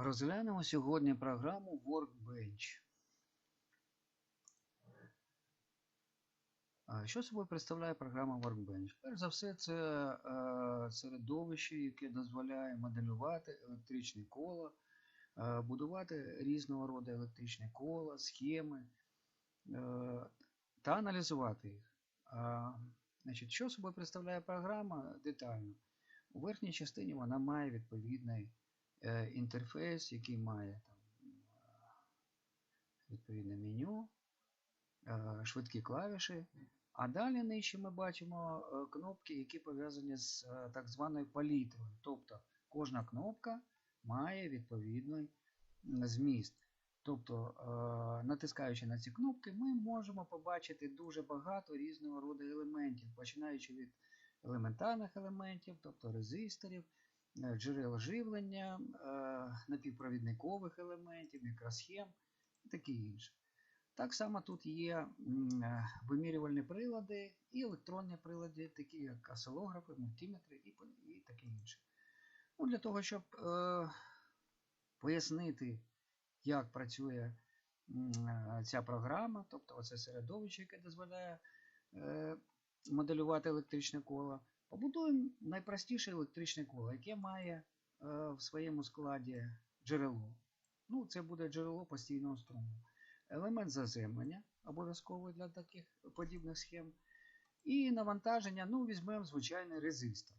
Розглянемо сьогодні програму Workbench. Що собою представляє програма Workbench? Перш за все, це е, середовище, яке дозволяє моделювати електричні кола, е, будувати різного роду електричні кола, схеми е, та аналізувати їх. Значить, що собою представляє програма детально? У верхній частині вона має відповідний інтерфейс, який має там, е, відповідне меню, е, швидкі клавіші. А далі нижче ми бачимо е, кнопки, які пов'язані з е, так званою палітрою. Тобто кожна кнопка має відповідний зміст. Тобто, е, натискаючи на ці кнопки, ми можемо побачити дуже багато різного роду елементів, починаючи від елементарних елементів, тобто резисторів, е, джерел живлення, е, напівпровідникових елементів, мікросхем і таке інше. Так само тут є е, вимірювальні прилади і електронні прилади, такі як осцилографи, мультиметри і, таке інше. Ну, для того, щоб е, пояснити, як працює е, ця програма, тобто оце середовище, яке дозволяє е, моделювати електричне коло, побудуємо найпростіше електричне коло, яке має е, в своєму складі джерело. Ну, це буде джерело постійного струму. Елемент заземлення обов'язковий для таких подібних схем. І навантаження, ну, візьмемо звичайний резистор.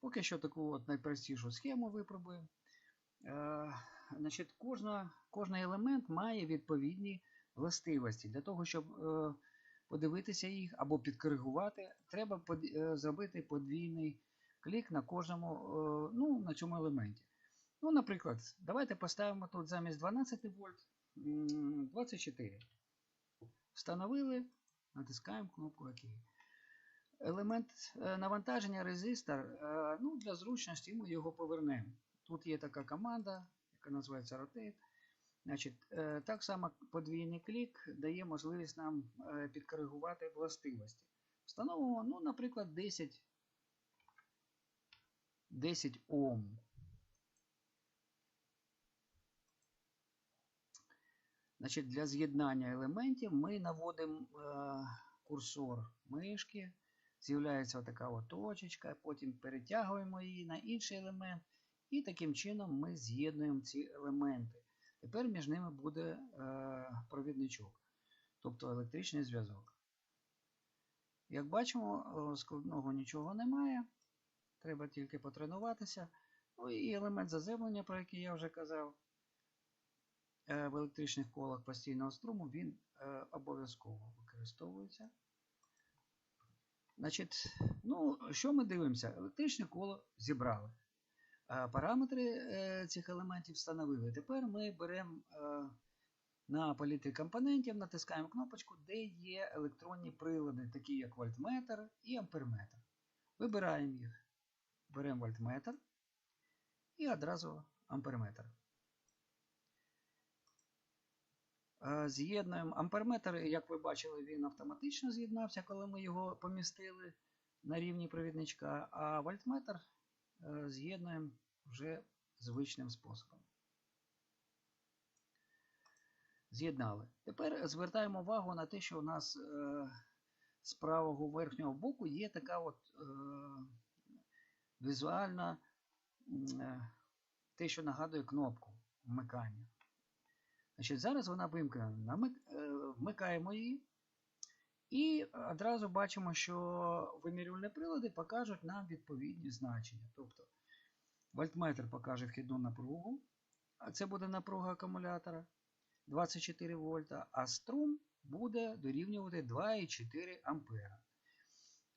Поки що таку от найпростішу схему випробуємо. Е, значить, кожна, кожний елемент має відповідні властивості. Для того, щоб е, подивитися їх або підкоригувати, треба е, зробити подвійний клік на кожному, е, ну, на цьому елементі. Ну, наприклад, давайте поставимо тут замість 12 вольт 24. Встановили, натискаємо кнопку ОК. Елемент е, навантаження резистор, ну, для зручності ми його повернемо. Тут є така команда, яка називається Rotate. Значить, е, так само подвійний клік дає можливість нам е, підкоригувати властивості. Встановимо, ну, наприклад, 10, 10 Ом. Значить, для з'єднання елементів ми наводимо е, курсор мишки, з'являється така точечка, потім перетягуємо її на інший елемент, і таким чином ми з'єднуємо ці елементи. Тепер між ними буде е, провідничок, тобто електричний зв'язок. Як бачимо, складного нічого немає. Треба тільки потренуватися. Ну і елемент заземлення, про який я вже казав, е, в електричних колах постійного струму, він е, обов'язково використовується. Значить, ну, що ми дивимося? Електричне коло зібрали. Параметри е, цих елементів встановили. Тепер ми беремо е, на палітрі компонентів, натискаємо кнопочку, де є електронні прилади, такі як вольтметр і амперметр. Вибираємо їх. Беремо вольтметр і одразу амперметр. Е, З'єднуємо амперметр, як ви бачили, він автоматично з'єднався, коли ми його помістили на рівні провідничка, а вольтметр з'єднуємо вже звичним способом. З'єднали. Тепер звертаємо увагу на те, що у нас е, з правого верхнього боку є така от е, візуальна е, те, що нагадує кнопку вмикання. Значить, зараз вона вимкнена. Е, Вмикаємо її. І одразу бачимо, що вимірювальні прилади покажуть нам відповідні значення. Тобто вольтметр покаже вхідну напругу, а це буде напруга акумулятора 24 вольта, а струм буде дорівнювати 2,4 ампера.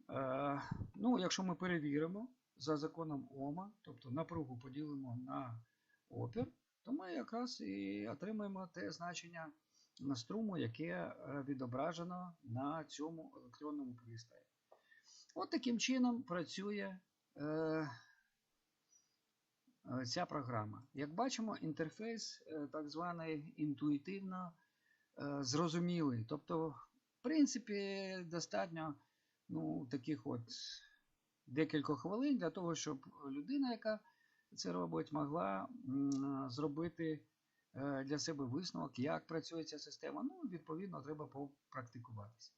Е, ну, якщо ми перевіримо за законом Ома, тобто напругу поділимо на опір, то ми якраз і отримаємо те значення на струму, яке е, відображено на цьому електронному пристрої. От таким чином працює е, е, ця програма. Як бачимо, інтерфейс е, так званий інтуїтивно е, зрозумілий. Тобто, в принципі, достатньо ну, таких от декілька хвилин для того, щоб людина, яка це робить, могла зробити для себе висновок, як працює ця система. Ну, відповідно, треба попрактикуватися.